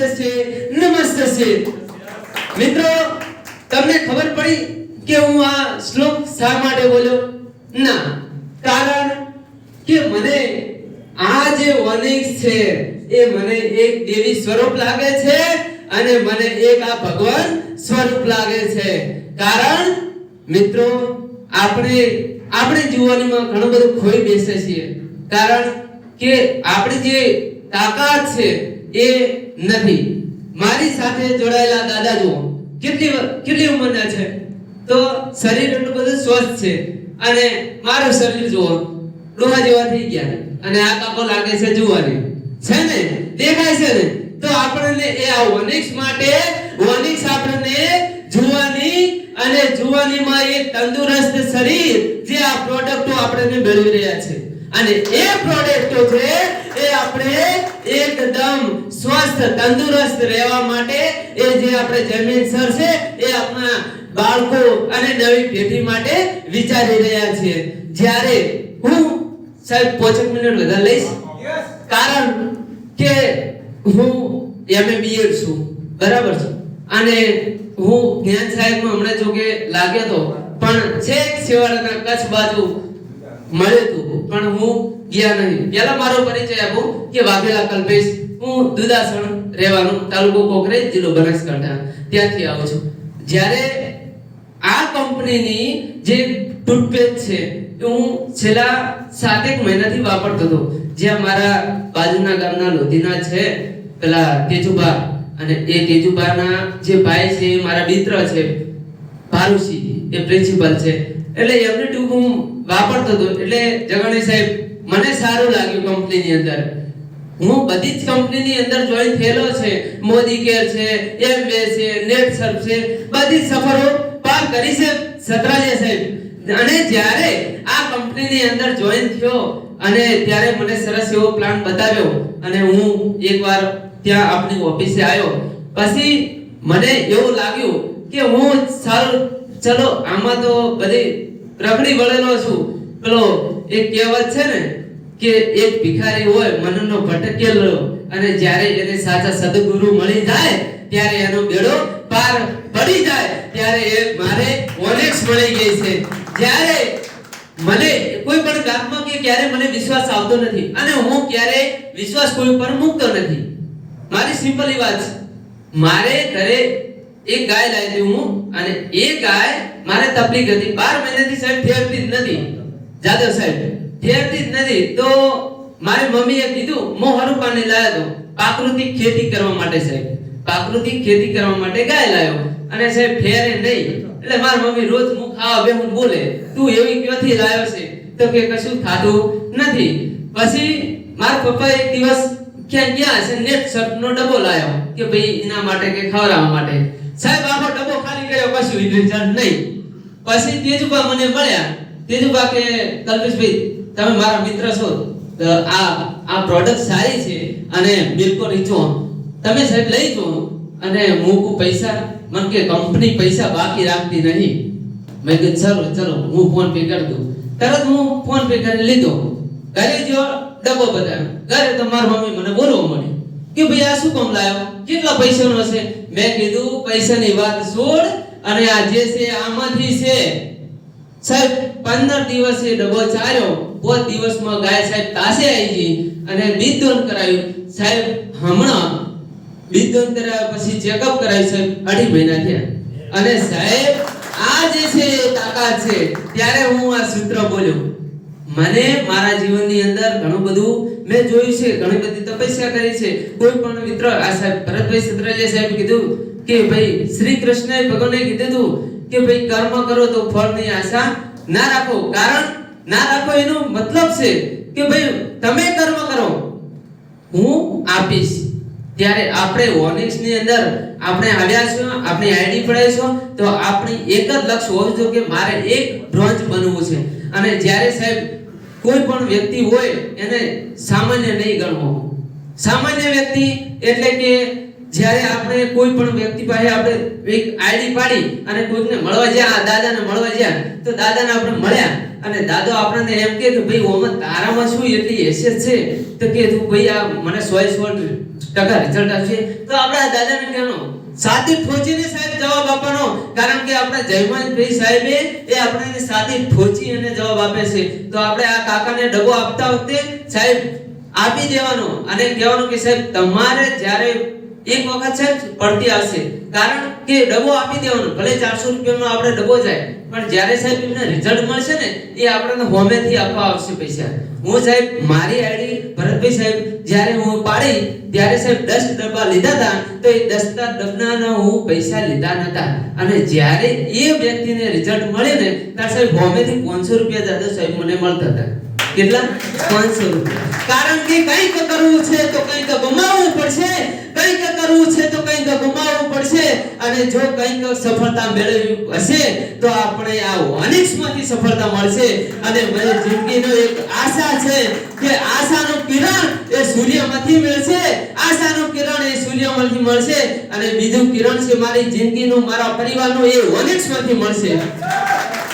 નમસ્તે નમસ્તે મિત્રો, તમને ખબર પડી કે હું આ શ્લોક શા માટે બોલ્યો? ના, કારણ કે મને આ જે વનિક છે, એ મને એક દેવી સ્વરૂપ લાગે છે અને મને એક આ ભગવાન સ્વરૂપ લાગે છે. કારણ, મિત્રો, આપણે આપણે જીવનમાં ઘણું બધું ખોઈ બેસે છીએ. કારણ કે આપણી જે તાકાત છે એ નથી. મારી સાથે જોડાયેલા દાદા જુઓ કેટલી કેટલી ઉંમરના છે? તો શરીર એટલું બધું સ્વસ્થ છે. અને મારું શરીર જુઓ, ડોહા જેવા થઈ ગયા અને આ કાકો લાગે છે જુવાની. છે ને? દેખાય છે ને? તો આપણને એ આ વનિક્સ માટે વનિક્સ આપણને જુવાની અને જુવાનીમાં એક તંદુરસ્ત શરીર, જે આ પ્રોડક્ટો આપણને મેળવી રહ્યા છે. અને એ પ્રોડક્ટો છે એ આપણે એકદમ સ્વસ્થ તંદુરસ્ત રહેવા માટે એ જે આપણે જમીન સર છે એ આપણા બાળકો અને નવી પેઢી માટે વિચારી રહ્યા છીએ. જ્યારે હું સાહેબ પોચક મિનિટ વધારે લઈશ. કારણ કે હું એમએ બીએડ છું. બરાબર છે? અને હું જ્ઞાન સાહેબમાં હમણાં જો કે લાગ્યો તો પણ છેક છેવાડાના કચ્છ બાજુ મળ્યું તો પણ હું ગયા નહીં. પહેલા મારો પરિચય આપો કે વાઘેલા કલ્પેશ, હું દુદાસણ રહેવાનું તાલુકો કોકરેજ જિલ્લો બનાસકાંઠા ત્યાંથી આવું છું. જ્યારે આ કંપનીની જે ટૂથપેસ્ટ છે, એ હું છેલ્લા સાતેક મહિનાથી વાપરતો હતો. જ્યાં મારા બાજુના ગામના લોધીના છે, પેલા તેજુબા અને એ તેજુબાના જે ભાઈ છે, એ મારા મિત્ર છે ભારુસી એ પ્રિન્સિપલ છે. એટલે એમની ટૂંક હું વાપરતો હતો. એટલે જગણી સાહેબ, મને સારું લાગ્યું કંપનીની અંદર. હું બધી જ કંપનીની અંદર જોઈન થયેલો છે. મોદી કેર છે, એમવે છે નેટ સર્ફ છે, બધી સફરો પાર કરી છે સતરાજે સાહેબ. અને જ્યારે આ કંપનીની અંદર જોઈન થયો અને ત્યારે મને સરસ એવો પ્લાન બતાવ્યો અને હું એકવાર ત્યાં આપની ઓફિસે આવ્યો. પછી મને એવું લાગ્યું કે હું સારું, ચલો, આમાં તો બધી રખડી વળેલો છું. પેલો એક કહેવત છે ને કે એક ભિખારી હોય, મનનો ભટકેલો અને જ્યારે એને સાચા સદગુરુ મળી જાય, ત્યારે એનો બેડો પાર પડી જાય. ત્યારે એ મારે ઓનેક્સ મળી ગઈ છે. જ્યારે મને કોઈ પણ ગામમાં કે ક્યારે મને વિશ્વાસ આવતો નથી, અને હું ક્યારે વિશ્વાસ કોઈ પર મૂકતો નથી. મારી સિમ્પલી વાત છે. મારે ઘરે એક ગાય લાવી હતી હું અને એ ગાય મારે તકલીફ હતી. બાર મહિનાથી સાહેબ ફેરતી જ નથી. જાદવ સાહેબ ફેરતી જ નથી. તો મારી મમ્મીએ કીધું હું હરુપાને લાવ્યો તો પ્રાકૃતિક ખેતી કરવા માટે સાહેબ. પ્રાકૃતિક ખેતી કરવા માટે ગાય લાવ્યો અને સાહેબ ફેરે નહીં. એટલે મારી મમ્મી રોજ હું ખાવા બેહું બોલે, તું એવી ક્યાંથી લાવ્યો છે? તો કે કશું ખાધું નથી. પછી મારા પપ્પા એક દિવસ ક્યાં ગયા છે નેટ શર્ટ નો ડબ્બો લાવ્યો કે ભાઈ એના માટે કે ખવડાવવા માટે. સાહેબ આખો ડબ્બો ખાલી કર્યો કશું રિઝલ્ટ નહીં. પછી તેજુબા મને મળ્યા. તેજુબા કે, કલ્પેશભાઈ, તમે મારા મિત્ર છો. તો આ આ પ્રોડક્ટ સારી છે અને બિલકુલ રીચો તમે સાહેબ લઈ જો અને મૂકું પૈસા. મન કે કંપની પૈસા બાકી રાખતી નહીં. મેં કીધું, ચલો ચલો, હું ફોન પે કરી દઉં. તરત હું ફોન પે કરી લીધો. ઘરે જો ડબ્બો બતાવ્યો ઘરે તો મારી મમ્મી મને બોલવા મળી કે ભાઈ, આ શું કામ લાવ્યો? કેટલા પૈસાનો છે મેં કીધું, પૈસાની વાત છોડ અને આ જે છે આમાંથી છે. સાહેબ, પંદર એ ડબો ચાલ્યો પોત દિવસમાં ગાય સાહેબ તાસે આવી ગઈ અને બીજદોન કરાયું. સાહેબ, હમણાં બીજદોન કરાવ્યા પછી ચેકઅપ કરાવ્યું સાહેબ, અઢી મહિના થયા. અને સાહેબ, આ જે છે એ તાકાત છે. ત્યારે હું આ સૂત્ર બોલ્યો. મને મારા જીવનની અંદર ઘણું બધું મેં જોયું છે, ઘણી બધી તપસ્યા કરી છે. કોઈ પણ મિત્ર, આ સાહેબ, ભરતભાઈ સત્રાલિયા સાહેબ કીધું કે ભાઈ, શ્રી કૃષ્ણએ ભગવાને કીધું હતું કે ભાઈ, કર્મ કરો તો ફળની આશા ના રાખો. કારણ, ના રાખો એનો મતલબ છે કે ભાઈ, તમે કર્મ કરો. હું આપીશ. ત્યારે આપણે ઓનિક્સની અંદર આપણે આવ્યા છો, આપણી આઈડી પડાય છો, તો આપણી એક જ લક્ષ્ય હોવું જોઈએ કે મારે એક બ્રોન્ઝ બનવું છે. અને જ્યારે સાહેબ કોઈ પણ વ્યક્તિ હોય એને સામાન્ય નહીં ગણવો. સામાન્ય વ્યક્તિ એટલે કે જ્યારે આપણે કોઈ પણ વ્યક્તિ પાસે આપણે એક આઈડી પાડી અને કોઈકને મળવા જ્યાં, આ દાદાને મળવા જ્યાં, તો દાદાને આપણે મળ્યા અને દાદો આપણને એમ કહે કે ભાઈ, ઓમાં તારામાં શું એટલી હેસિયત છે? તો કે તું ભાઈ, આ મને સો સો ટકા રિઝલ્ટ આપશે તો આપણા દાદાને કહેવાનું સાથી ઠોચીને સાહેબ જવાબ આપવાનો. કારણ કે આપણા જયવંતભાઈ સાહેબે એ આપણને સાથી ઠોચી અને જવાબ આપે છે. તો આપણે આ કાકાને ડબ્બો આપતા વખતે સાહેબ આપી દેવાનો અને કહેવાનું કે સાહેબ, તમારે જ્યારે એક વખત સાહેબ પડતી આવશે. કારણ કે ડબ્બો આપી દેવાનો. ભલે ચારસો રૂપિયાનો આપણે ડબ્બો જાય, પણ જ્યારે સાહેબ એમને રિઝલ્ટ મળશે ને, એ આપણને હોમેથી આપવા આવશે પૈસા. હું સાહેબ, મારી આઈડી ભરતભાઈ સાહેબ જ્યારે હું પાડી ત્યારે સાહેબ દસ ડબ્બા લીધા હતા, તો એ દસ ડબ્બાના હું પૈસા લીધા નતા અને જ્યારે એ વ્યક્તિને રિઝલ્ટ મળે ને, ત્યારે સાહેબ હોમેથી પાંચસો રૂપિયા દાદા સાહેબ મને મળતા હતા. કેટલા? પાંચસો રૂપિયા. કારણ કે કંઈક કરવું છે તો કંઈક ગુમાવવું પડશે. કંઈક કરવું છે તો કંઈક ગુમાવવું પડશે. અને જો કંઈક સફળતા મેળવવી હશે, તો આપણે આ અનિક્ષમાંથી સફળતા મળશે. અને મારી જિંદગીનો એક આશા છે કે આશાનો કિરણ એ સૂર્યમાંથી મળશે. આશાનું કિરણ એ સૂર્યમાંથી મળશે. અને બીજું કિરણ છે મારી જિંદગીનું, મારા પરિવારનું, એ ઓનેક્સમાંથી મળશે.